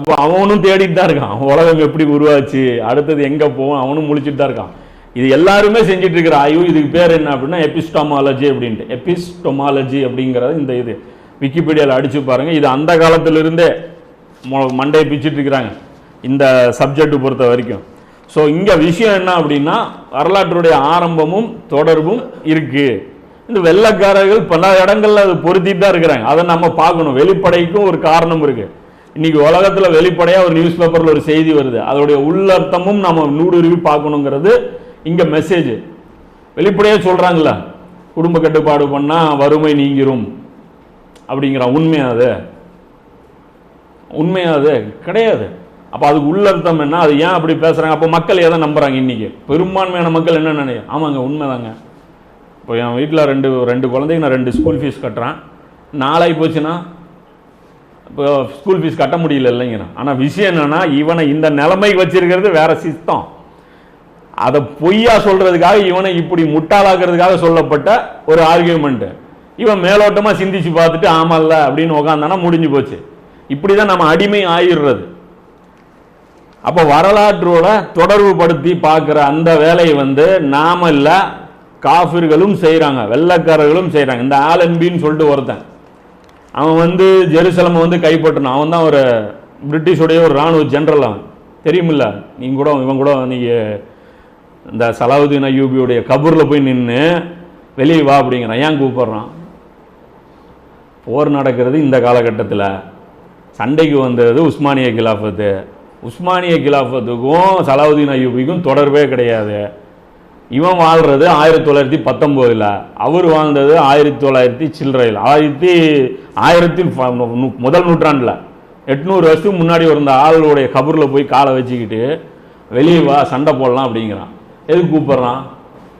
இப்போ அவனும் தேடிட்டு தான் இருக்கான். உலகம் எப்படி உருவாச்சு அடுத்தது எங்கே போவோம் அவனும் முழிச்சிட்டு தான் இருக்கான். இது எல்லாருமே செஞ்சுட்டு இருக்கிற ஆய்வு இதுக்கு பேர் என்ன அப்படின்னா எபிஸ்டோமாலஜி அப்படின்ட்டு. எபிஸ்டோமாலஜி அப்படிங்கிறது இந்த இது. விக்கிபீடியாவில் அடிச்சு பாருங்க. இது அந்த காலத்திலிருந்தே மொ- மண்டையை பிச்சுட்டு இருக்கிறாங்க. இந்த சப்ஜெக்ட் பொறுத்த வரைக்கும். ஸோ இங்கே விஷயம் என்ன அப்படின்னா வரலாற்றுடைய ஆரம்பமும் தொடர்பும் இருக்குது இந்த வெள்ளைக்காரர்கள் பல இடங்களில் அது பொருத்திட்டு தான் இருக்கிறாங்க. அதை நம்ம பார்க்கணும். வெளிப்படைக்கும் ஒரு காரணம் இருக்குது இன்னைக்கு உலகத்தில் வெளிப்படையாக ஒரு நியூஸ் பேப்பரில் ஒரு செய்தி வருது. அதோடைய உள்ளர்த்தமும் நம்ம நூடுருவி பார்க்கணுங்கிறது இங்கே மெசேஜ் வெளிப்படையாக சொல்கிறாங்கள குடும்ப கட்டுப்பாடு பண்ணால் வறுமை நீங்கிரும். அப்படிங்கிறான் உண்மையாது உண்மையாது கிடையாது. அப்போ அதுக்கு உள்ளர்த்தம் என்ன? அது ஏன் அப்படி பேசுகிறாங்க அப்போ மக்கள் எதை நம்புகிறாங்க இன்றைக்கி பெரும்பான்மையான மக்கள் என்ன நினைக்கும் ஆமாங்க உண்மைதாங்க. இப்போ என் வீட்டில் ரெண்டு ரெண்டு குழந்தைங்க நான் ரெண்டு ஸ்கூல் ஃபீஸ் கட்டுறேன். நாளாகி போச்சுன்னா இப்போ ஸ்கூல் ஃபீஸ் கட்ட முடியல இல்லைங்கிறான் ஆனால் விஷயம் என்னென்னா இவனை இந்த நிலைமைக்கு வச்சிருக்கிறது வேற சித்தம் அதை பொய்யா சொல்றதுக்காக இவனை இப்படி முட்டாளாக்குறதுக்காக சொல்லப்பட்ட ஒரு ஆர்கியூமெண்ட்டு இவன் மேலோட்டமாக சிந்திச்சு பார்த்துட்டு ஆமல்ல அப்படின்னு உக்காந்தானா முடிஞ்சு போச்சு. இப்படிதான் நம்ம அடிமை ஆயிடுறது. அப்போ வரலாற்றோட தொடர்பு படுத்தி பார்க்குற அந்த வேலையை வந்து நாம இல்லை காஃபிர்களும் செய்கிறாங்க வெள்ளைக்காரர்களும் செய்கிறாங்க இந்த ஆலன்பின்னு சொல்லிட்டு ஒருத்தன். அவன் வந்து ஜெருசலம் வந்து கைப்பற்றணும். அவன் தான் ஒரு பிரிட்டிஷுடைய ஒரு ராணுவ ஜென்ரல் அவன். தெரியுமில்ல? நீங்க கூட இவன் கூட நீங்கள் இந்த சலாவுதீன் ஐயூபியுடைய கபூரில் போய் நின்று வெளியே வா அப்படிங்கிறான் ஏன் கூப்பிடுறான்? போர் நடக்கிறது இந்த காலகட்டத்தில். சண்டைக்கு வந்தது உஸ்மானிய கிலாஃபத்து உஸ்மானிய கிலாஃபத்துக்கும் சலாவுதீன் ஐயூபிக்கும் தொடர்பே கிடையாது. இவன் வாழ்றது ஆயிரத்தி தொள்ளாயிரத்தி பத்தொம்போதில். அவர் வாழ்ந்தது ஆயிரத்தி தொள்ளாயிரத்தி சில்லறையில். ஆயிரத்தி ஆயிரத்தி முதல் நூற்றாண்டில். எட்நூறு வருஷத்துக்கு முன்னாடி இருந்த ஆளுடைய கபூரில் போய் காலை வச்சுக்கிட்டு வெளியே வா சண்டை போடலாம் அப்படிங்கிறான். எதுக்கு கூப்பிட்றான்?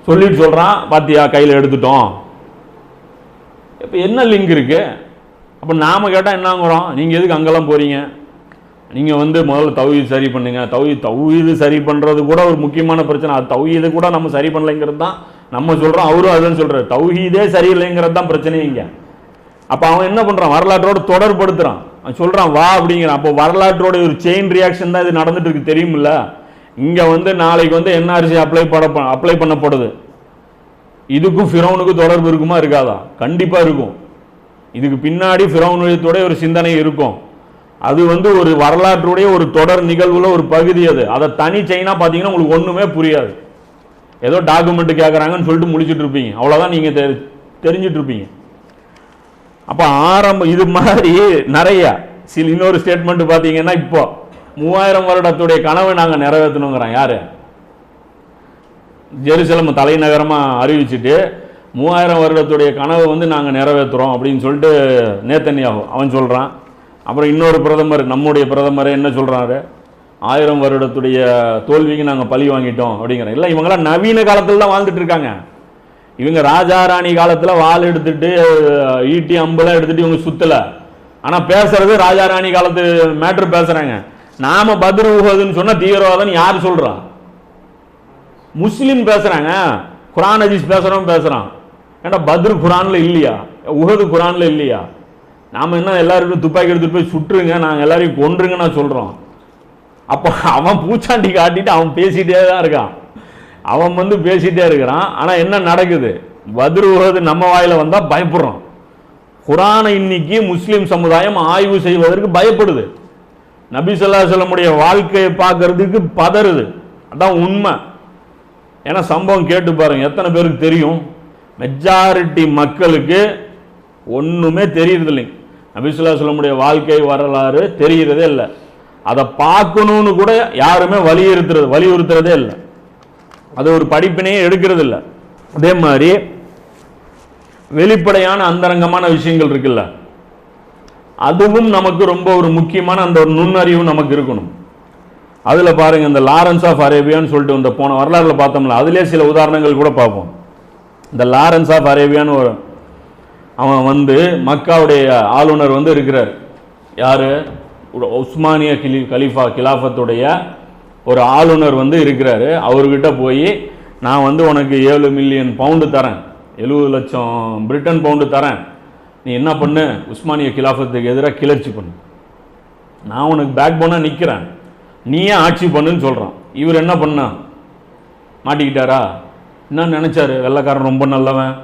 சொல்லிட்டு சொல்கிறான் பாத்தியா கையில் எடுத்துட்டோம். இப்போ என்ன லிங்க் இருக்குது அப்போ நாம கேட்டால் என்னங்கிறோம். நீங்கள் எதுக்கு அங்கெல்லாம் போகிறீங்க நீங்கள் வந்து முதல்ல தௌஹீத் சரி பண்ணுங்க. தவி தௌஹீது சரி பண்ணுறது கூட ஒரு முக்கியமான பிரச்சனை. அது தௌஹீது கூட நம்ம சரி பண்ணலைங்கிறது தான் நம்ம சொல்கிறோம் அவரும் அதுன்னு சொல்கிறார் தௌஹீதே சரியில்லைங்கிறது தான் பிரச்சனையே இங்கே. அப்போ அவன் என்ன பண்ணுறான் வரலாற்றோடு தொடர்படுத்துகிறான் அவன் சொல்கிறான் வா அப்படிங்கிறான் அப்போ வரலாற்றோட ஒரு செயின் ரியாக்ஷன் தான் இது நடந்துட்டு இருக்கு தெரியுமில்ல? இங்கே வந்து நாளைக்கு வந்து என்ஆர்சி அப்ளை பட அப்ளை பண்ணப்படுது. இதுக்கும் ஃபிரௌனுக்கும் தொடர்பு இருக்குமா? இருக்காதா? கண்டிப்பாக இருக்கும். இதுக்கு பின்னாடி ஃபிரௌனுடைய ஒரு சிந்தனை இருக்கும். அது வந்து ஒரு வரலாற்றுடைய ஒரு தொடர் நிகழ்வுல ஒரு பகுதி அது. அதை தனி செயினாக பார்த்தீங்கன்னா உங்களுக்கு ஒன்றுமே புரியாது. ஏதோ டாக்குமெண்ட் கேட்குறாங்கன்னு சொல்லிட்டு முடிச்சிட்டு இருப்பீங்க. அவ்வளோதான் நீங்கள் தெரி- தெரிஞ்சிட்டு இருப்பீங்க. அப்போ ஆரம்பம் இது மாதிரி நிறைய சில இன்னொரு ஸ்டேட்மெண்ட் பார்த்தீங்கன்னா இப்போ மூவாயிரம் வருடத்துடைய கனவை நாங்கள் நிறைவேற்றணுங்கிறோம் யார்? ஜெருசலம் தலைநகரமாக அறிவிச்சிட்டு மூவாயிரம் வருடத்துடைய கனவை வந்து நாங்கள் நிறைவேற்றுறோம் அப்படின்னு சொல்லிட்டு நேத்தன்யாகும் அவன் சொல்கிறான் அப்புறம் இன்னொரு பிரதமர் நம்முடைய பிரதமர் என்ன சொல்றாரு? ஆயிரம் வருடத்துடைய தோல்விக்கு நாங்கள் பழி வாங்கிட்டோம் அப்படிங்கிறோம் இல்லை இவங்கெல்லாம் நவீன காலத்தில் தான் வாழ்ந்துட்டு இருக்காங்க. இவங்க ராஜா ராணி காலத்துல வாள் எடுத்துட்டு ஈட்டி அம்புலாம் எடுத்துட்டு இவங்க சுத்தல. ஆனா பேசுறது ராஜா ராணி காலத்து மேட்ரு பேசுறாங்க. நாம பத்ரு உகதுன்னு சொன்னா தீவிரவாதம் யார் சொல்றா? முஸ்லீம் பேசுறாங்க. குரான் அஜீஸ் பேசுறவன் பேசுறான். ஏன்டா பத்ரு குரான்ல இல்லையா? உஹது குரான்ல இல்லையா? நாம் என்ன எல்லாருக்கும் துப்பாக்கி எடுத்துட்டு போய் சுட்டுருங்க நாங்கள் எல்லாரையும் கொன்றுங்க நான் சொல்கிறோம் அப்போ அவன் பூச்சாண்டி காட்டிட்டு அவன் பேசிகிட்டே தான் இருக்கான். அவன் வந்து பேசிகிட்டே இருக்கிறான். ஆனால் என்ன நடக்குது? பத்ரு நம்ம வாயில் வந்தால் பயப்படுறோம். குரானை இன்னைக்கு முஸ்லீம் சமுதாயம் ஆய்வு செய்வதற்கு பயப்படுது. நபிசல்லா சொல்லமுடைய வாழ்க்கையை பார்க்கறதுக்கு பதறுது. அதான் உண்மை. ஏன்னா சம்பவம் கேட்டு பாருங்கள் எத்தனை பேருக்கு தெரியும்? மெஜாரிட்டி மக்களுக்கு ஒன்றுமே தெரியறதில்லைங்க நபிசுல்லா சொல்லமுடைய வாழ்க்கை வரலாறு தெரிகிறதே இல்லை. அதை பார்க்கணும்னு கூட யாருமே வலியுறுத்துறது வலியுறுத்துறதே இல்லை. அது ஒரு படிப்பினையே எடுக்கிறது இல்லை. அதே மாதிரி வெளிப்படையான அந்தரங்கமான விஷயங்கள் இருக்குல்ல. அதுவும் நமக்கு ரொம்ப ஒரு முக்கியமான அந்த ஒரு நுண்ணறிவு நமக்கு இருக்கணும். அதில் பாருங்கள் இந்த லாரன்ஸ் ஆஃப் அரேபியான்னு சொல்லிட்டு இந்த போன வரலாறுல பார்த்தோம்ல அதுலேயே சில உதாரணங்கள் கூட பார்ப்போம். இந்த லாரன்ஸ் ஆஃப் அரேபியான்னு ஒரு அவன் வந்து மக்காவுடைய ஆளுநர் வந்து இருக்கிறார். யார்? உஸ்மானிய கிலி கலீஃபா கிலாஃபத்துடைய ஒரு ஆளுநர் வந்து இருக்கிறாரு. அவர்கிட்ட போய் நான் வந்து உனக்கு ஏழு மில்லியன் பவுண்டு தரேன். எழுபது லட்சம் பிரிட்டன் பவுண்டு தரேன். நீ என்ன பண்ணு? உஸ்மானிய கிலாஃபத்துக்கு எதிராக கிளர்ச்சி பண்ணு. நான் உனக்கு பேக் போனாக நிற்கிறேன் நீயே ஆட்சி பண்ணுன்னு சொல்கிறான் இவர் என்ன பண்ணா? மாட்டிக்கிட்டாரா? என்ன நினச்சாரு. வெள்ளைக்காரன் ரொம்ப நல்லவன்.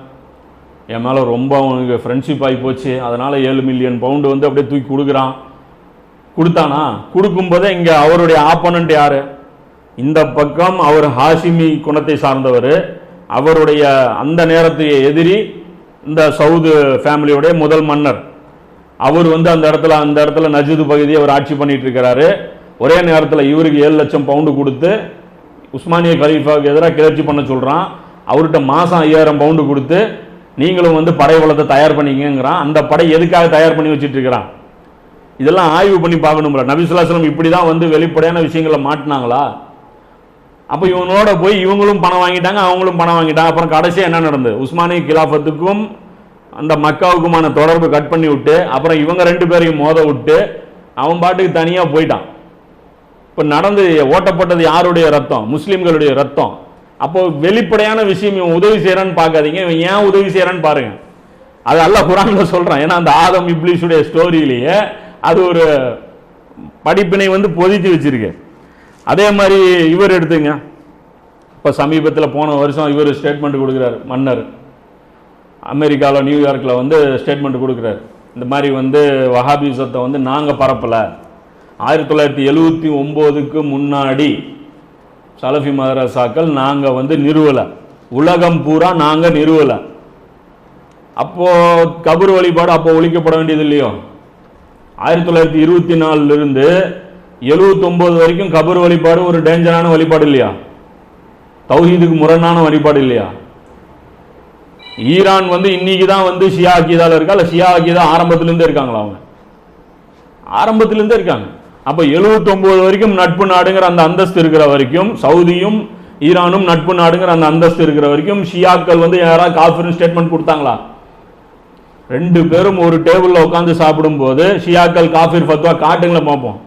என் மேலே ரொம்ப அவனுக்கு ஃப்ரெண்ட்ஷிப் ஆகி போச்சு. அதனால் ஏழு மில்லியன் பவுண்டு வந்து அப்படியே தூக்கி கொடுக்குறான். கொடுத்தானா? கொடுக்கும்போதே இங்கே அவருடைய ஆப்போனண்ட் யார்? இந்த பக்கம் அவர் ஹாஷிமி குணத்தை சார்ந்தவர். அவருடைய அந்த நேரத்தைய எதிரி இந்த சவுது ஃபேமிலியுடைய முதல் மன்னர். அவர் வந்து அந்த இடத்துல அந்த இடத்துல நஜீது பகுதியை அவர் ஆட்சி பண்ணிட்டு இருக்கிறாரு. ஒரே நேரத்தில் இவருக்கு ஏழு லட்சம் பவுண்டு கொடுத்து உஸ்மானிய கலீஃபாவுக்கு எதிராக கிளர்ச்சி பண்ண சொல்கிறான் அவர்கிட்ட மாதம் ஐயாயிரம் பவுண்டு கொடுத்து நீங்களும் வந்து படை வளத்தை தயார் பண்ணிக்கங்கிறான். அந்த படை எதுக்காக தயார் பண்ணி வச்சுட்டு இருக்கிறான் இதெல்லாம் ஆய்வு பண்ணி பார்க்கணும்ல. நபிசுல்லாஸ்லம் இப்படி தான் வந்து வெளிப்படையான விஷயங்களை மாட்டினாங்களா? அப்போ இவங்களோட போய் இவங்களும் பணம் வாங்கிட்டாங்க அவங்களும் பணம் வாங்கிட்டாங்க. அப்புறம் கடைசியாக என்ன நடந்தது? உஸ்மானிய கிலாஃபத்துக்கும் அந்த மக்காவுக்குமான தொடர்பு கட் பண்ணி விட்டு அப்புறம் இவங்க ரெண்டு பேரையும் மோத விட்டு அவன் பாட்டுக்கு தனியாக போயிட்டான். இப்போ நடந்து ஓட்டப்பட்டது யாருடைய ரத்தம்? முஸ்லீம்களுடைய ரத்தம். அப்போ வெளிப்படையான விஷயம் இவன் உதவி செய்கிறான்னு பார்க்காதீங்க இவன் ஏன் உதவி செய்கிறான்னு பாருங்க. அது அல்ல குரான்ல சொல்றான். ஏன்னா அந்த ஆதம் இப்ளிஷுடைய ஸ்டோரியிலேயே அது ஒரு படிப்பினை வந்து பொதித்து வச்சிருக்கு. அதே மாதிரி இவர் எடுத்துங்க. இப்போ சமீபத்தில் போன வருஷம் இவர் ஸ்டேட்மெண்ட் கொடுக்குறாரு மன்னர். அமெரிக்காவில் நியூயார்க்கில் வந்து ஸ்டேட்மெண்ட் கொடுக்குறாரு. இந்த மாதிரி வந்து வஹாபிசத்தை வந்து நாங்கள் பரப்பலை. ஆயிரத்தி தொள்ளாயிரத்தி எழுவத்தி ஒம்போதுக்கு முன்னாடி சலஃபி மதரசாக்கள் நாங்கள் வந்து நிறுவலை. உலகம் பூரா நாங்கள் நிறுவலை. அப்போது கபர் வழிபாடு அப்போ ஒழிக்கப்பட வேண்டியது இல்லையோ? ஆயிரத்தி தொள்ளாயிரத்தி இருபத்தி நாலுலேருந்து எழுவத்தொம்போது வரைக்கும் கபர் வழிபாடு ஒரு டேஞ்சரான வழிபாடு இல்லையா? தௌஹீதுக்கு முரணான வழிபாடு இல்லையா? ஈரான் வந்து இன்னைக்கு தான் வந்து ஷியா அக்கீதாவில் இருக்கா? இல்லை ஷியா அக்கீதா ஆரம்பத்துலேருந்தே இருக்காங்களா அவங்க? ஆரம்பத்துலேருந்தே இருக்காங்க. அப்போ 79 வரைக்கும் நட்பு நாடுங்கிற அந்த அந்தஸ்து இருக்கிற வரைக்கும் சவுதியும் ஈரானும் நட்பு நாடுங்கிற அந்த அந்தஸ்து இருக்கிற வரைக்கும் ஷியாக்கள் வந்து யாராவது காஃபிர்னு ஸ்டேட்மெண்ட் கொடுத்தாங்களா? ரெண்டு பேரும் ஒரு டேபிளில் உட்காந்து சாப்பிடும்போது ஷியாக்கள் காஃபிர் ஃபத்வா காட்டுங்களை பார்ப்போம்.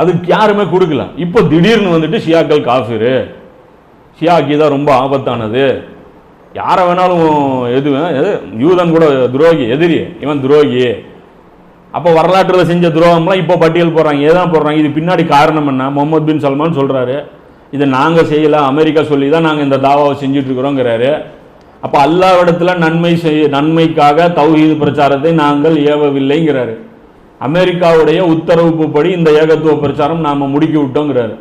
அதுக்கு யாருமே கொடுக்கல. இப்போ திடீர்னு வந்துட்டு ஷியாக்கள் காஃபிரு. ஷியாக்கி தான் ரொம்ப ஆபத்தானது. யாரை வேணாலும் எது எது யூதன் கூட துரோகி எதிரி இவன் துரோகி. அப்போ வரலாற்றில் செஞ்ச துரோகம்லாம் இப்போ பட்டியல் போடுறாங்க. ஏதான் போடுறாங்க? இது பின்னாடி காரணம் என்ன? முகமது பின் சல்மான் சொல்கிறாரு இதை நாங்கள் செய்யலை அமெரிக்கா சொல்லி தான் நாங்கள் இந்த தாவாவை செஞ்சிட்ருக்குறோங்கிறாரு. அப்போ அல்லாவிடத்தில் நன்மை செய் நன்மைக்காக தௌஹீது பிரச்சாரத்தை நாங்கள் ஏவவில்லைங்கிறாரு அமெரிக்காவுடைய உத்தரவுப்படி இந்த ஏகத்துவ பிரச்சாரம் நாம் முடுக்கி விட்டோங்கிறாரு.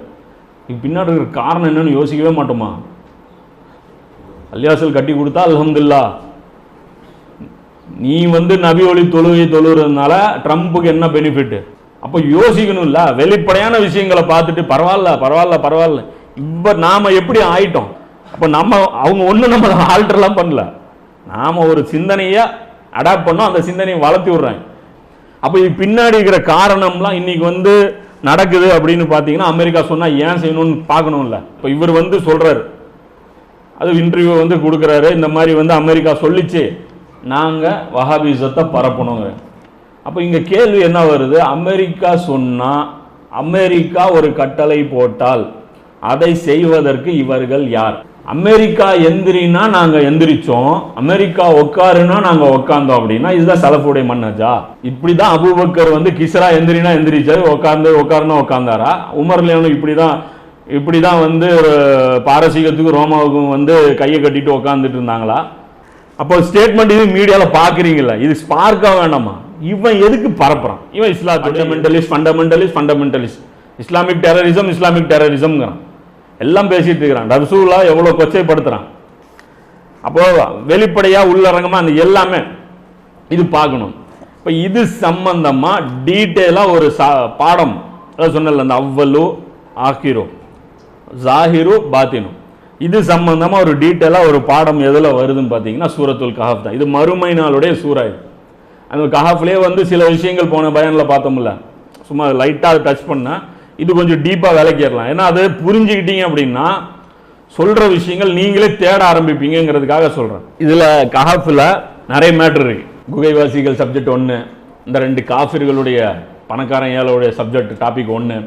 இதுக்கு பின்னாடி இருக்கிற காரணம் என்னன்னு யோசிக்கவே மாட்டோமா? அல்யாசல் கட்டி கொடுத்தா அல்ஹம்துல்லா நீ வந்து நபி ஒளி தொழுகை தொழுகிறதுனால ட்ரம்ப்புக்கு என்ன பெனிஃபிட்டு அப்போ யோசிக்கணும்ல. வெளிப்படையான விஷயங்களை பார்த்துட்டு பரவாயில்ல பரவாயில்ல பரவாயில்ல. இப்போ நாம் எப்படி ஆயிட்டோம்? அப்போ நம்ம அவங்க ஒன்றும் நம்ம ஆல்டர்லாம் பண்ணல. நாம் ஒரு சிந்தனையை அடாப்ட் பண்ணோம் அந்த சிந்தனையை வளர்த்தி விட்றாங்க அப்போ இது பின்னாடி இருக்கிற காரணம்லாம் இன்னைக்கு வந்து நடக்குது அப்படின்னு பார்த்தீங்கன்னா அமெரிக்கா சொன்னால் ஏன் செய்யணும்னு பார்க்கணும்ல. இப்போ இவர் வந்து சொல்கிறாரு அது இன்டர்வியூ வந்து கொடுக்குறாரு. இந்த மாதிரி வந்து அமெரிக்கா சொல்லிச்சு. நாங்கள் வஹாபிசத்தை பரப்பணுங்க. அப்போ இங்கே கேள்வி என்ன வருது? அமெரிக்கா சொன்னால் அமெரிக்கா ஒரு கட்டளை போட்டால் அதை செய்வதற்கு இவர்கள் யார்? அமெரிக்கா எந்திரினா நாங்கள் எந்திரிச்சோம். அமெரிக்கா உட்காருனா நாங்கள் உட்காந்தோம் அப்படின்னா இதுதான் சலஃபுடைய மன்னஜா. இப்படி தான் அபூபக்கர் வந்து கிசரா எந்திரினா எந்திரிச்சாரு. உட்காந்து உட்காருனா உட்காந்தாரா உமர்லேனும் இப்படி தான் இப்படி தான் வந்து ஒரு பாரசீகத்துக்கும் ரோமாவுக்கும் வந்து கையை கட்டிட்டு உட்காந்துட்டு இருந்தாங்களா? அப்போ ஸ்டேட்மெண்ட் இது மீடியாவில் பார்க்குறீங்களா இது ஸ்பார்க்கா வேண்டாமா? இவன் எதுக்கு பரப்புறான்? இவன் இஸ்லாம் fundamentalist fundamentalist fundamentalist Islamic terrorism Islamic டெரரிசம்ங்கிறான் எல்லாம் பேசிட்டு இருக்கிறான். ரசூலா எவ்வளோ கொச்சைப்படுத்துறான்? அப்போ வெளிப்படையா உள்ளரங்கமா அந்த எல்லாமே இது பார்க்கணும். இப்போ இது சம்பந்தமா டீட்டெயிலா ஒரு சா- பாடம். அதான் சொன்னல அந்த அவ்வலு ஆக்கிரோ ஜாஹிரு பாத்தினு. இது சம்பந்தமாக ஒரு டீட்டெயிலாக ஒரு பாடம் எதில் வருதுன்னு பார்த்தீங்கன்னா சூரத்துல் கஹாஃப் தான். இது மறுமை நாளுடைய சூறா இது. அந்த கஹாஃப்லேயே வந்து சில விஷயங்கள் போன பயனில் பார்த்தோம்ல சும்மா லைட்டாக டச் பண்ணால் இது கொஞ்சம் டீப்பாக விளக்கிடலாம். ஏன்னா அதை புரிஞ்சுக்கிட்டீங்க அப்படின்னா சொல்கிற விஷயங்கள் நீங்களே தேட ஆரம்பிப்பீங்கங்கிறதுக்காக சொல்கிறேன் இதில் கஹாஃபில் நிறைய மேட்ரு இருக்குது குகைவாசிகள் சப்ஜெக்ட் ஒன்று இந்த ரெண்டு காஃபிர்களுடைய பணக்காரன் சப்ஜெக்ட் டாபிக் ஒன்று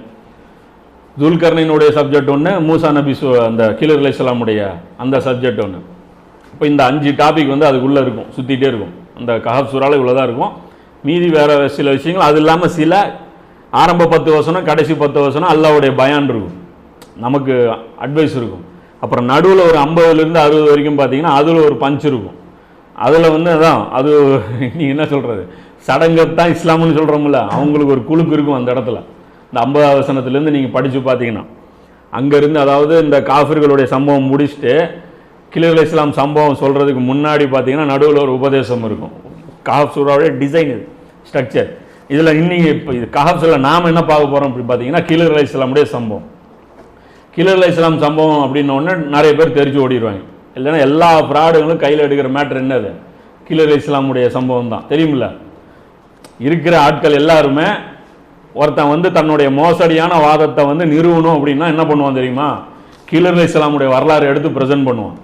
துல்கர்னினுடைய சப்ஜெக்ட் ஒன்று மூசா நபி சு அந்த கிலர் அலிஸ்லாமுடைய அந்த சப்ஜெக்ட் ஒன்று இப்போ இந்த அஞ்சு டாபிக் வந்து அதுக்குள்ளே இருக்கும் சுற்றிகிட்டே இருக்கும். அந்த கஹப் சுரால் இவ்வளோ தான் இருக்கும். மீதி வேற சில விஷயங்கள் அது இல்லாமல் சில ஆரம்ப பத்து வசனம் கடைசி பத்து வசனம் அல்லாவுடைய பயான் இருக்கும். நமக்கு அட்வைஸ் இருக்கும். அப்புறம் நடுவில் ஒரு ஐம்பதுலேருந்து அறுபது வரைக்கும் பார்த்தீங்கன்னா அதில் ஒரு பஞ்ச் இருக்கும். அதில் வந்து அதான் அது நீங்கள் என்ன சொல்கிறது சடங்கத்தான் இஸ்லாம்னு சொல்கிறோம்ல அவங்களுக்கு ஒரு குழுக்கு இருக்கும் அந்த இடத்துல. இந்த ஐம்பதாவது வசனத்துலேருந்து நீங்கள் படித்து பார்த்தீங்கன்னா அங்கேருந்து அதாவது இந்த காஃபிர்களுடைய சம்பவம் முடிச்சுட்டு கிலர் இஸ்லாம் சம்பவம் சொல்கிறதுக்கு முன்னாடி பார்த்தீங்கன்னா நடுவில் ஒரு உபதேசம் இருக்கும். காஃப் சூறாவுடைய டிசைன் இது ஸ்ட்ரக்சர் இதில் இன்னைக்கு இப்போ இது காஃப் நாம் என்ன பார்க்க போகிறோம் அப்படி பார்த்தீங்கன்னா கிலர் இஸ்லாமுடைய சம்பவம். கிலர் இஸ்லாம் சம்பவம் அப்படின்னோடனே நிறைய பேர் தெரிஞ்சு ஓடிடுவாங்க. இல்லைன்னா எல்லா ஃப்ராடுகளும் கையில் எடுக்கிற மேட்ரு என்னது கிலர் இஸ்லாமுடைய சம்பவம் தான். தெரியுமில்ல? இருக்கிற ஆட்கள் எல்லாருமே ஒருத்தன் வந்து தன்னுடைய மோசடியான வாதத்தை வந்து நிறுவனம் அப்படின்னா என்ன பண்ணுவான் தெரியுமா? கிலர் இஸ்லாமுடைய வரலாறு எடுத்து ப்ரெசென்ட் பண்ணுவான்.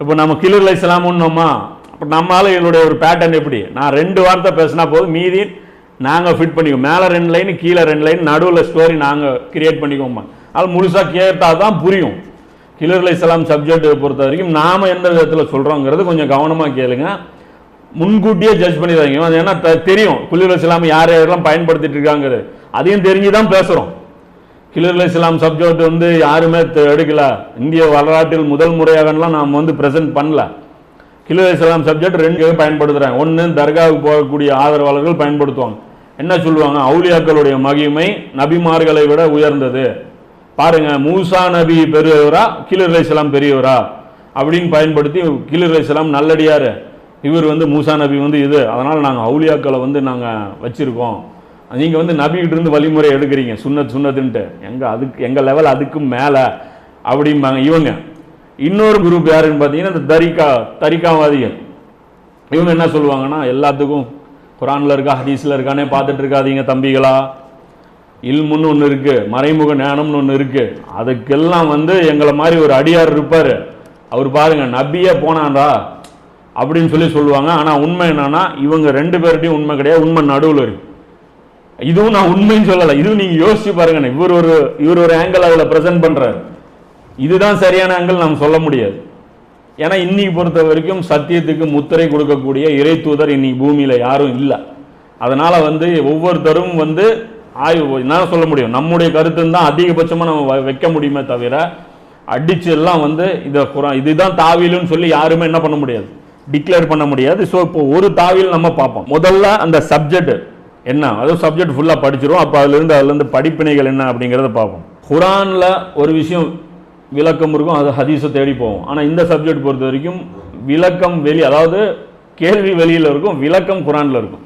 இப்போ நம்ம கிலர் இஸ்லாமுன்னோமா? அப்போ நம்மளால என்னுடைய ஒரு பேட்டர்ன் எப்படி? நான் ரெண்டு வார்த்தை பேசினா போதும். மீதி நாங்கள் ஃபிட் பண்ணிக்குவோம். மேலே ரெண்டு லைன் கீழே ரெண்டு லைன் நடுவில் ஸ்டோரி நாங்கள் கிரியேட் பண்ணிக்குவோம்மா. அது முழுசாக கேட்டால் தான் புரியும். கிலர் இஸ்லாம் சப்ஜெக்ட் பொறுத்த வரைக்கும் நாம் எந்த விதத்தில் சொல்கிறோங்கிறது கொஞ்சம் கவனமாக கேளுங்கள் முன்கூட்டியே ஜட்ஜ் பண்ணிடுறாங்க அது ஏன்னா தெரியும். குளிர் இஸ்லாம் யார் யாரெல்லாம் பயன்படுத்திட்டு இருக்காங்கிறது அதையும் தெரிஞ்சு தான் பேசுகிறோம் கிலர் இஸ்லாம் சப்ஜெக்ட் வந்து யாருமே எடுக்கல. இந்திய வரலாற்றில் முதல் முறையாகலாம் நாம் வந்து ப்ரெசென்ட் பண்ணல. கிலர் இஸ்லாம் சப்ஜெக்ட் ரெண்டு பயன்படுத்துகிறாங்க ஒன்று தர்காவுக்கு போகக்கூடிய ஆதரவாளர்கள் பயன்படுத்துவாங்க. என்ன சொல்லுவாங்க? அவுலியாக்களுடைய மகிமை நபிமார்களை விட உயர்ந்தது. பாருங்க மூசா நபி பெரியவரா கிலர் இஸ்லாம் பெரியவரா அப்படின்னு பயன்படுத்தி கிலர் இஸ்லாம் நல்லடியார். இவர் வந்து மூசா நபி வந்து இது. அதனால் நாங்கள் அவுலியாக்களை வந்து நாங்கள் வச்சுருக்கோம். நீங்கள் வந்து நபிகிட்ட இருந்து வழிமுறை எடுக்கிறீங்க. சுண்ணத் சுண்ணத்துன்ட்டு. எங்கள் அதுக்கு எங்கள் லெவல் அதுக்கும் மேலே அப்படிம்பாங்க. இவங்க. இன்னொரு குரூப் யாருன்னு பார்த்தீங்கன்னா இந்த தரிகா தரிகாவாதிகள் இவங்க என்ன சொல்லுவாங்கன்னா எல்லாத்துக்கும் குரானில் இருக்கா ஹதீஸில் இருக்கானே பார்த்துட்டு இருக்காதீங்க தம்பிகளா. இல்முன்னு ஒன்று இருக்குது மறைமுக ஞானம்னு ஒன்று இருக்குது அதுக்கெல்லாம் வந்து எங்களை மாதிரி ஒரு அடியார் இருப்பார். அவர் பாருங்கள் நபியே போனான்டா அப்படின்னு சொல்லி சொல்லுவாங்க. ஆனால் உண்மை என்னன்னா இவங்க ரெண்டு பேர்கிட்டையும் உண்மை கிடையாது. உண்மை நடுவில் இருக்கு. இதுவும் நான் உண்மைன்னு சொல்லலை. இதுவும் நீங்கள் யோசிச்சு பாருங்க. இவர் ஒரு இவர் ஒரு ஆங்கிள் அதில் ப்ரெசென்ட் பண்ணுறாரு இதுதான் சரியான ஆங்கிள் நாம் சொல்ல முடியாது. ஏன்னா இன்னைக்கு பொறுத்த வரைக்கும் சத்தியத்துக்கு முத்திரை கொடுக்கக்கூடிய இறை தூதர் இன்னைக்கு பூமியில் யாரும் இல்லை. அதனால் வந்து ஒவ்வொருத்தரும் வந்து ஆய்வு என்ன சொல்ல முடியும். நம்முடைய கருத்துன்னு தான் அதிகபட்சமாக நம்ம வ- வைக்க முடியுமே தவிர அடிச்சு எல்லாம் வந்து இதை குரான் இதுதான் தாவிலுன்னு சொல்லி யாருமே என்ன பண்ண முடியாது. டிக்ளேர் பண்ண முடியாது. ஸோ இப்போ ஒரு தாவில் நம்ம பார்ப்போம். முதல்ல அந்த சப்ஜெக்ட் என்ன? அதுவும் சப்ஜெக்ட் ஃபுல்லாக படிச்சிரும் அப்போ அதுலேருந்து அதுலேருந்து படிப்பினைகள் என்ன அப்படிங்கிறத பார்ப்போம். குரானில் ஒரு விஷயம் விளக்கம் இருக்கும். அது ஹதீஸை தேடி போவோம். ஆனால் இந்த சப்ஜெக்ட் பொறுத்த வரைக்கும் விளக்கம் வெளி அதாவது கேள்வி வெளியில் இருக்கும். விளக்கம் குரானில் இருக்கும்.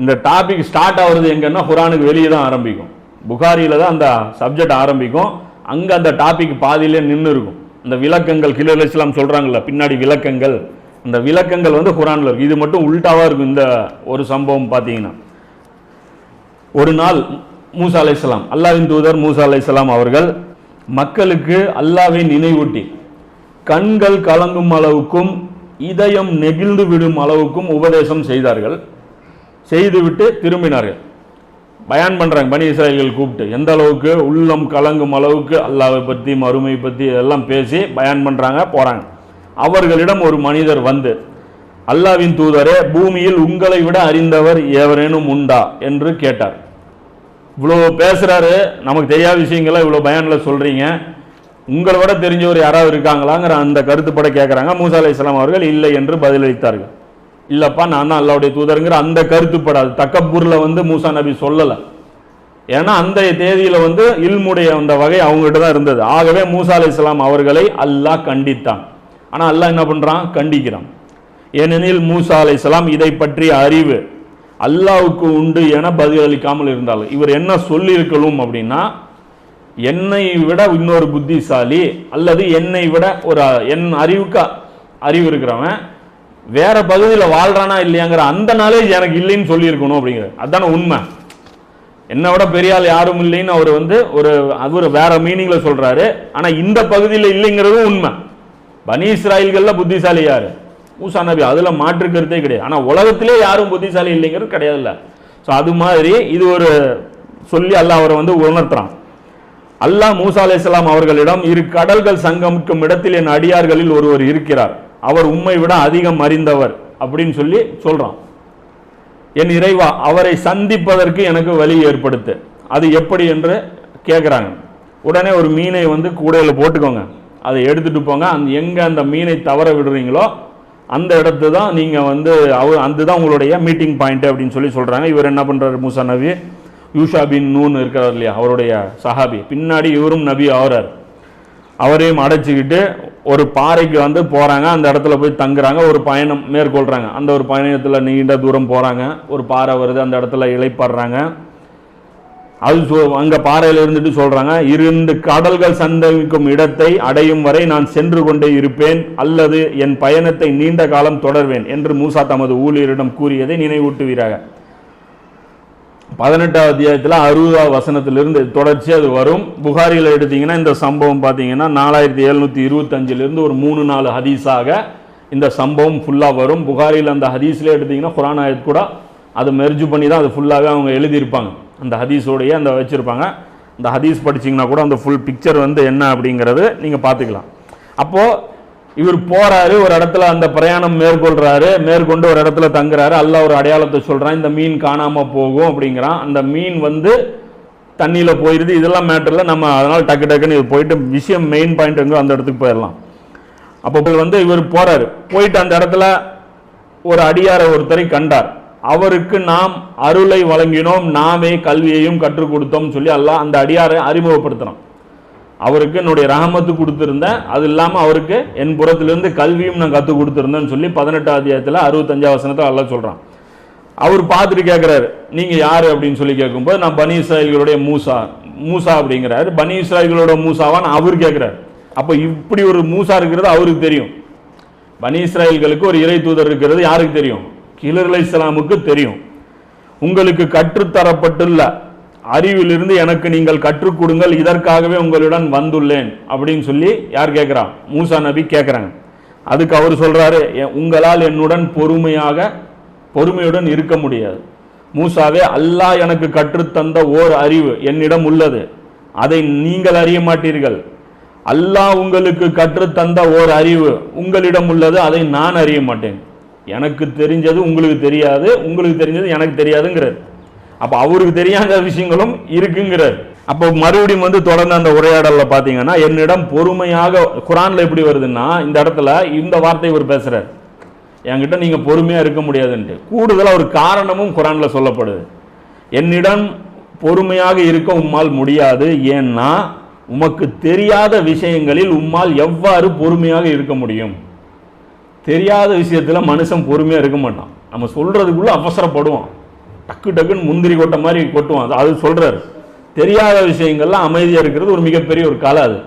இந்த டாபிக் ஸ்டார்ட் ஆகுறது எங்கன்னா குரானுக்கு வெளியே தான் ஆரம்பிக்கும். புகாரியில் தான் அந்த சப்ஜெக்ட் ஆரம்பிக்கும். அங்கே அந்த டாபிக் பாதியிலே நின்று இருக்கும் அந்த விளக்கங்கள் கிலோ இஸ்லாம் சொல்கிறாங்கல்ல பின்னாடி விளக்கங்கள். இந்த விளக்கங்கள் வந்து குரானில் இருக்கும் இது மட்டும் உல்டாவாக இருக்கும் இந்த ஒரு சம்பவம் பார்த்தீங்கன்னா ஒரு நாள் மூசா அலை இஸ்லாம் அல்லாவின் தூதர் மூசா அலைஹிஸ்ஸலாம் அவர்கள் மக்களுக்கு அல்லாவை நினைவூட்டி கண்கள் கலங்கும் அளவுக்கும் இதயம் நெகிழ்ந்து விடும் அளவுக்கும் உபதேசம் செய்தார்கள். செய்துவிட்டு திரும்பினார்கள். பயன் பண்ணுறாங்க பனி இஸ்ராயல்கள் கூப்பிட்டு எந்த அளவுக்கு உள்ளம் கலங்கும் அளவுக்கு அல்லாவை பற்றி மறுமை பற்றி எல்லாம் பேசி பயன் பண்ணுறாங்க போகிறாங்க அவர்களிடம் ஒரு மனிதர் வந்து அல்லாவின் தூதரே பூமியில் உங்களை விட அறிந்தவர் எவரேனும் உண்டா? என்று கேட்டார். இவ்வளோ பேசுகிறாரு நமக்கு தெரியாத விஷயங்களை இவ்வளோ பயனில் சொல்கிறீங்க உங்களை விட தெரிஞ்சவர் யாராவது இருக்காங்களாங்கிற அந்த கருத்துப்பட கேட்குறாங்க மூசா அலை அவர்கள் இல்லை என்று பதிலளித்தார்கள். இல்லைப்பா நான் தான் அல்லாவுடைய தூதருங்கிற அந்த கருத்துப்பட அது தக்கப்பூரில் வந்து மூசா நபி சொல்லலை. ஏன்னா அந்த தேதியில் வந்து இல்முடைய அந்த வகை அவங்ககிட்ட தான் இருந்தது. ஆகவே மூசா அலை அவர்களை அல்லாஹ் கண்டித்தான். ஆனால் அல்லாஹ் என்ன பண்ணுறான் கண்டிக்கிறான். ஏனெனில் மூசா அலை இதை பற்றிய அறிவு அல்லாவுக்கு உண்டு என பதிலளிக்காமல் இருந்தால் இவர் என்ன சொல்லியிருக்கணும் அப்படின்னா என்னை விட இன்னொரு புத்திசாலி அல்லது என்னை விட ஒரு என் அறிவுக்கு அறிவு இருக்கிறவன் வேற பகுதியில் வாழ்றானா இல்லையாங்கிற அந்த நாலேஜ் எனக்கு இல்லைன்னு சொல்லியிருக்கணும் அப்படிங்கிறது அதான உண்மை. என்னை விட பெரிய ஆள் யாரும் இல்லைன்னு அவர் வந்து ஒரு அவர் வேற மீனிங்ல சொல்றாரு. ஆனால் இந்த பகுதியில் இல்லைங்கிறதும் உண்மை. பனி இஸ்ராயல்கள்ல புத்திசாலி யார்? மூசா நபி. அதில் மாற்று கருத்தே கிடையாது. ஆனால் உலகத்திலே யாரும் புத்திசாலி இல்லைங்கிறது கிடையாதுல்ல. ஸோ அது மாதிரி இது ஒரு சொல்லி அல்லாஹ் அவரை வந்து உணர்த்துறான். அல்லாஹ் மூசா அலைஹிஸ்ஸலாம் அவர்களிடம் இரு கடல்கள் சங்கமிக்கும் இடத்தில் என் அடியார்களில் ஒருவர் இருக்கிறார். அவர் உண்மை விட அதிகம் அறிந்தவர் அப்படின்னு சொல்லி சொல்கிறான் என் இறைவா அவரை சந்திப்பதற்கு எனக்கு வழி ஏற்படுத்து. அது எப்படி என்று கேட்குறாங்க உடனே ஒரு மீனை வந்து கூடையில் போட்டுக்கோங்க. அதை எடுத்துகிட்டு போங்க. அந்த எங்கே அந்த மீனை தவற விடுறீங்களோ அந்த இடத்து தான் நீங்கள் வந்து அவர் தான் உங்களுடைய மீட்டிங் பாயிண்ட்டு அப்படின்னு சொல்லி சொல்கிறாங்க இவர் என்ன பண்ணுறாரு மூசா நபி? யூஷா பின் நூன் இருக்கிறார் இல்லையா? அவருடைய சஹாபி. பின்னாடி இவரும் நபி ஆகிறார் அவரையும் அடைச்சிக்கிட்டு ஒரு பாறைக்கு வந்து போகிறாங்க அந்த இடத்துல போய் தங்குறாங்க. ஒரு பயணம் மேற்கொள்கிறாங்க அந்த ஒரு பயணத்தில் நீண்ட தூரம் போகிறாங்க ஒரு பாறை வருது. அந்த இடத்துல இழைப்படுறாங்க அது சொ அங்கே பாறையில் இருந்துட்டு சொல்கிறாங்க இரண்டு கடல்கள் சந்தமிக்கும் இடத்தை அடையும் வரை நான் சென்று கொண்டே இருப்பேன் அல்லது என் பயணத்தை நீண்ட காலம் தொடர்வேன் என்று மூசா தமது ஊழியரிடம் கூறியதை நினைவூட்டுவீராக. பதினெட்டாவது அத்தியாயத்தில் அறுபதாவது வசனத்திலிருந்து தொடர்ச்சி அது வரும். புகாரியில் எடுத்தீங்கன்னா இந்த சம்பவம் பார்த்தீங்கன்னா நாலாயிரத்தி எழுநூற்றி இருபத்தஞ்சிலிருந்து ஒரு மூணு நாலு ஹதீஸாக இந்த சம்பவம் ஃபுல்லாக வரும். புகாரியில் அந்த ஹதீஸ்லேயே எடுத்தீங்கன்னா குரான் ஆயத் கூட அதை மெர்ஜு பண்ணி தான் அது ஃபுல்லாகவே அவங்க எழுதியிருப்பாங்க. அந்த ஹதீஸோடைய அந்த வச்சுருப்பாங்க. அந்த ஹதீஸ் படிச்சீங்கன்னா கூட அந்த ஃபுல் பிக்சர் வந்து என்ன அப்படிங்கிறது நீங்கள் பார்த்துக்கலாம் அப்போது இவர் போகிறாரு ஒரு இடத்துல அந்த பிரயாணம் மேற்கொள்கிறாரு மேற்கொண்டு ஒரு இடத்துல தங்குறாரு. அல்ல ஒரு அடையாளத்தை சொல்கிறான் இந்த மீன் காணாமல் போகும் அப்படிங்கிறான். அந்த மீன் வந்து தண்ணியில் போயிடுது இதெல்லாம் மேட்டரில் நம்ம அதனால் டக்கு டக்குன்னு இது போயிட்டு விஷயம் மெயின் பாயிண்ட் எங்கோ அந்த இடத்துக்கு போயிடலாம். அப்போ வந்து இவர் போகிறாரு போயிட்டு அந்த இடத்துல ஒரு அடியாரை ஒருத்தரை கண்டார். அவருக்கு நாம் அருளை வழங்கினோம் நாமே கல்வியையும் கற்றுக் கொடுத்தோம் சொல்லி அல்லாஹ் அந்த அடியாரை அறிமுகப்படுத்துகிறோம் அவருக்கு என்னுடைய ரகமத்து கொடுத்துருந்தேன். அது இல்லாமல் அவருக்கு என் புறத்திலிருந்து கல்வியும் நான் கற்றுக் கொடுத்துருந்தேன்னு சொல்லி பதினெட்டாம் அத்தியாயத்தில் அறுபத்தஞ்சாம் வசனத்தை அல்ல சொல்கிறான் அவர் பார்த்துட்டு கேட்குறாரு நீங்கள் யார்? அப்படின்னு சொல்லி கேட்கும்போது நான் பனி இஸ்ராயல்களுடைய மூசா மூசா அப்படிங்கிறாரு. பனி இஸ்ராயல்களோட மூசாவான்னு அவர் கேட்குறாரு அப்போ இப்படி ஒரு மூசா இருக்கிறது அவருக்கு தெரியும். பனி இஸ்ராயல்களுக்கு ஒரு இறை தூதர் இருக்கிறது யாருக்கு தெரியும்? கிலர் அலை இஸ்லாமுக்கு தெரியும். உங்களுக்கு கற்றுத்தரப்பட்டுள்ள அறிவிலிருந்து எனக்கு நீங்கள் கற்றுக் கொடுங்கள் இதற்காகவே உங்களுடன் வந்துள்ளேன் அப்படின்னு சொல்லி யார் கேட்குறா? மூசா நபி கேட்குறாங்க. அதுக்கு அவர் சொல்கிறாரு "எ- உங்களால் என்னுடன் பொறுமையாக பொறுமையுடன் இருக்க முடியாது. மூசாவே அல்லாஹ் எனக்கு கற்றுத்தந்த ஓர் அறிவு என்னிடம் உள்ளது. அதை நீங்கள் அறிய மாட்டீர்கள். அல்லாஹ் உங்களுக்கு கற்றுத்தந்த ஓர் அறிவு உங்களிடம் உள்ளது. அதை நான் அறிய மாட்டேன். எனக்கு தெரிஞ்சது உங்களுக்கு தெரியாது உங்களுக்கு தெரிஞ்சது எனக்கு தெரியாதுங்கிறார். அப்போ அவருக்கு தெரியாத விஷயங்களும் இருக்குங்கிறார். அப்போ மறுபடியும் வந்து தொடர்ந்து அந்த உரையாடலில் பார்த்தீங்கன்னா என்னிடம் பொறுமையாக குரானில் எப்படி வருதுன்னா இந்த இடத்துல இந்த வார்த்தை இவர் பேசுகிறார் என்கிட்ட நீங்கள் பொறுமையாக இருக்க முடியாதுன்ட்டு. கூடுதலாக ஒரு காரணமும் குரானில் சொல்லப்படுது. என்னிடம் பொறுமையாக இருக்க உம்மால் முடியாது. ஏன்னா உமக்கு தெரியாத விஷயங்களில் உம்மால் எவ்வாறு பொறுமையாக இருக்க முடியும்? தெரியாத விஷயத்தில் மனுஷன் பொறுமையாக இருக்க மாட்டான். நம்ம சொல்கிறதுக்குள்ளே அவசரப்படுவான். டக்கு டக்குன்னு முந்திரி கொட்ட மாதிரி கொட்டுவான். அது- சொல்கிறார் தெரியாத விஷயங்கள்லாம் அமைதியாக இருக்கிறது ஒரு மிகப்பெரிய ஒரு கலை அது.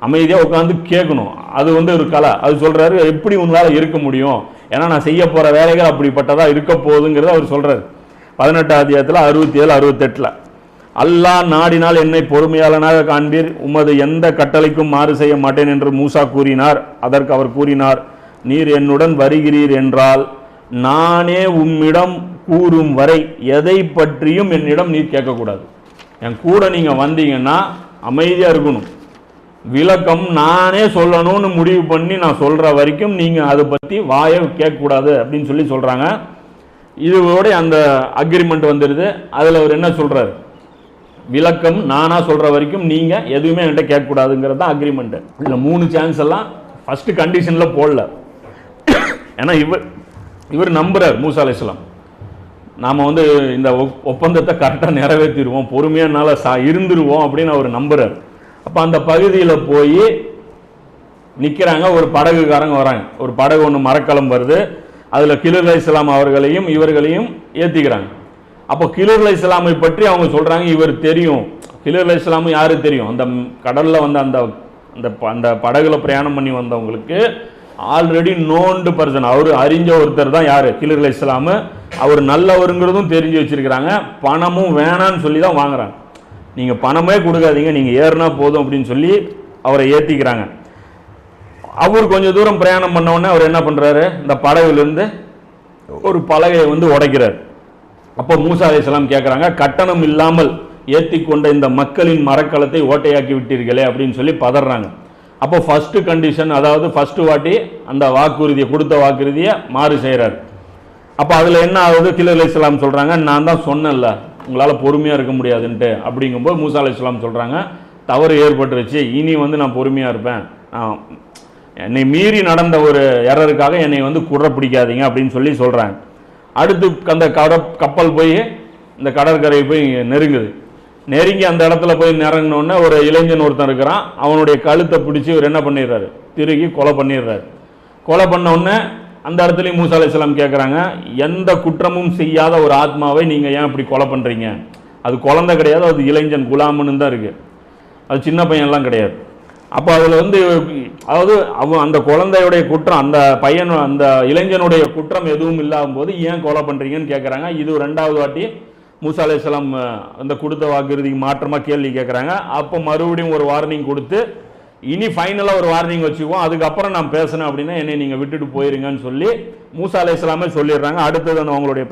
அமைதியாக உட்காந்து கேட்கணும். அது வந்து ஒரு கலை. அது சொல்கிறாரு எப்படி உங்களால் இருக்க முடியும்? ஏன்னா நான் செய்ய போகிற வேலைகள் அப்படிப்பட்டதாக இருக்க போகுதுங்கிறத அவர் சொல்கிறார் பதினெட்டாம் அத்தியாயத்தில் அறுபத்தி ஏழு அறுபத்தெட்டில் அல்லாஹ் நாடினால் என்னை பொறுமையாளனாக காண்பீர். உமது எந்த கட்டளைக்கும் மாறு செய்ய மாட்டேன் என்று மூசா கூறினார். அதற்கு அவர் கூறினார் நீர் என்னுடன் வருகிறீர் என்றால் நானே உம்மிடம் கூறும் வரை எதை பற்றியும் என்னிடம் நீர் கேட்கக்கூடாது. என் கூட நீங்கள் வந்தீங்கன்னா அமைதியாக இருக்கணும். விளக்கம் நானே சொல்லணும்னு முடிவு பண்ணி நான் சொல்கிற வரைக்கும் நீங்கள் அதை பற்றி வாயை கேட்கக்கூடாது அப்படின்னு சொல்லி சொல்கிறாங்க இதோட அந்த அக்ரிமெண்ட் வந்துடுது அதில் அவர் என்ன சொல்கிறார் விளக்கம் நானாக சொல்கிற வரைக்கும் நீங்கள் எதுவுமே என்கிட்ட கேட்கக்கூடாதுங்கிறது தான் அக்ரிமெண்ட்டு இல்லை மூணு சான்ஸ் எல்லாம் ஃபஸ்ட்டு கண்டிஷனில் போடல. ஏன்னா இவர் இவர் நம்புகிறார் மூசா அலிஸ்லாம் நாம் வந்து இந்த ஒப்- ஒப்பந்தத்தை கரெக்டாக நிறைவேற்றிடுவோம் பொறுமையானால சா இருந்துருவோம் அப்படின்னு அவர் நம்புகிறார் அப்போ அந்த பகுதியில் போய் நிற்கிறாங்க ஒரு படகுக்காரங்க வராங்க. ஒரு படகு ஒன்று மரக்கலம் வருது அதுல கிலுர் இஸ்லாம் அவர்களையும் இவர்களையும் ஏற்றிக்கிறாங்க அப்போ கிலுர் இஸ்லாமை பற்றி அவங்க சொல்கிறாங்க இவர் தெரியும். கிலுர் இஸ்லாமும் யாரு தெரியும்? அந்த கடலில் வந்து வந்த அந்த அந்த ப- அந்த படகுல பிரயாணம் பண்ணி வந்தவங்களுக்கு ஆல்ரெடி நோண்டு பர்சன் அவர் அறிஞ்ச ஒருத்தர் தான் யார்? கிலுர் இஸ்லாமு அவர் நல்லவருங்கிறதும் தெரிஞ்சு வச்சுருக்கிறாங்க. பணமும் வேணான்னு சொல்லி தான் வாங்குறாங்க. நீங்கள் பணமே கொடுக்காதீங்க. நீங்கள் ஏறுனா போதும் அப்படின்னு சொல்லி அவரை ஏற்றிக்கிறாங்க அவர் கொஞ்சம் தூரம் பிரயாணம் பண்ணவுடனே அவர் என்ன பண்ணுறாரு இந்த படகுலேருந்து ஒரு பலகையை வந்து உடைக்கிறார். அப்போ மூசா அலிஸ்லாம் கேட்குறாங்க கட்டணம் இல்லாமல் ஏற்றி கொண்ட இந்த மக்களின் மரக்கலத்தை ஓட்டையாக்கி விட்டீர்களே அப்படின்னு சொல்லி பதறாங்க. அப்போ ஃபஸ்ட்டு கண்டிஷன் அதாவது ஃபஸ்ட்டு வாட்டி அந்த வாக்குறுதியை கொடுத்த வாக்குறுதியை மாறு செய்கிறார் அப்போ அதில் என்ன ஆகுது? கிலர் அலி இஸ்லாம் சொல்கிறாங்க நான் தான் சொன்னேன்ல உங்களால் பொறுமையாக இருக்க முடியாதுன்ட்டு அப்படிங்கும்போது மூசா அலி இஸ்லாம் சொல்கிறாங்க தவறு ஏற்பட்டுருச்சு இனி வந்து நான் பொறுமையாக இருப்பேன். நான் என்னை மீறி நடந்த ஒரு எரருக்காக என்னை வந்து குற பிடிக்காதீங்க அப்படின்னு சொல்லி சொல்கிறாங்க அடுத்து அந்த கட கப்பல் போய் இந்த கடற்கரை போய் நெருங்குது. நெருங்கி அந்த இடத்துல போய் நிறங்கினோடனே ஒரு இளைஞன் ஒருத்தன் இருக்கிறான். அவனுடைய கழுத்தை பிடிச்சி இவர் என்ன பண்ணிடுறாரு? திருகி கொலை பண்ணிடுறாரு. கொலை பண்ண உடனே அந்த இடத்துலையும் மூசா அலைஹிஸ்ஸலாம் கேட்குறாங்க எந்த குற்றமும் செய்யாத ஒரு ஆத்மாவை நீங்கள் ஏன் இப்படி கொலை பண்ணுறீங்க அது குழந்தை கிடையாது அது இளைஞன் குலாமுன்னு தான் இருக்குது அது சின்ன பையன்லாம் கிடையாது. அப்போ அதில் வந்து அதாவது அவன் அந்த குழந்தையுடைய குற்றம் அந்த பையன் அந்த இளைஞனுடைய குற்றம் எதுவும் இல்லாத போது ஏன் கொலை பண்ணுறீங்கன்னு கேட்குறாங்க இது ரெண்டாவது வாட்டி மூசா அலைஹிஸ்ஸலாம் அந்த கொடுத்த வாக்குறுதிக்கு மாற்றமாக கேள்வி கேட்குறாங்க அப்போ மறுபடியும் ஒரு வார்னிங் கொடுத்து இனி ஃபைனலாக ஒரு வார்னிங் வச்சுக்குவோம். அதுக்கப்புறம் நான் பேசினேன் அப்படின்னா என்னை நீங்கள் விட்டுட்டு போயிருங்கன்னு சொல்லி மூசா அலைஹிஸ்ஸலாமே சொல்லிடுறாங்க. அடுத்தது அந்த அவங்களுடைய